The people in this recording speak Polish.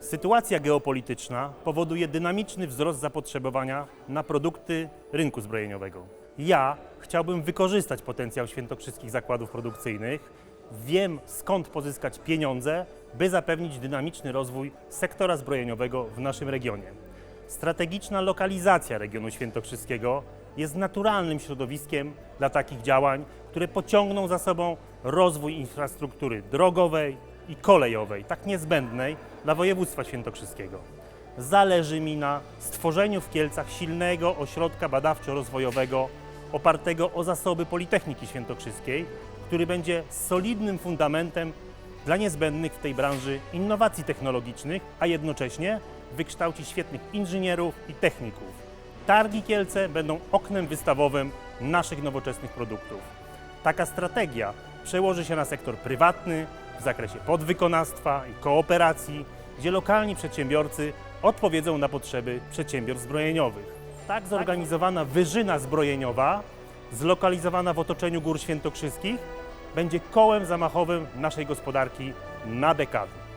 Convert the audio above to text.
Sytuacja geopolityczna powoduje dynamiczny wzrost zapotrzebowania na produkty rynku zbrojeniowego. Ja chciałbym wykorzystać potencjał świętokrzyskich zakładów produkcyjnych. Wiem skąd pozyskać pieniądze, by zapewnić dynamiczny rozwój sektora zbrojeniowego w naszym regionie. Strategiczna lokalizacja regionu świętokrzyskiego jest naturalnym środowiskiem dla takich działań, które pociągną za sobą rozwój infrastruktury drogowej i kolejowej, tak niezbędnej dla województwa świętokrzyskiego. Zależy mi na stworzeniu w Kielcach silnego ośrodka badawczo-rozwojowego opartego o zasoby Politechniki Świętokrzyskiej, który będzie solidnym fundamentem dla niezbędnych w tej branży innowacji technologicznych, a jednocześnie wykształci świetnych inżynierów i techników. Targi Kielce będą oknem wystawowym naszych nowoczesnych produktów. Taka strategia przełoży się na sektor prywatny w zakresie podwykonawstwa i kooperacji, gdzie lokalni przedsiębiorcy odpowiedzą na potrzeby przedsiębiorstw zbrojeniowych. Tak zorganizowana wyżyna zbrojeniowa, zlokalizowana w otoczeniu Gór Świętokrzyskich, będzie kołem zamachowym naszej gospodarki na dekady.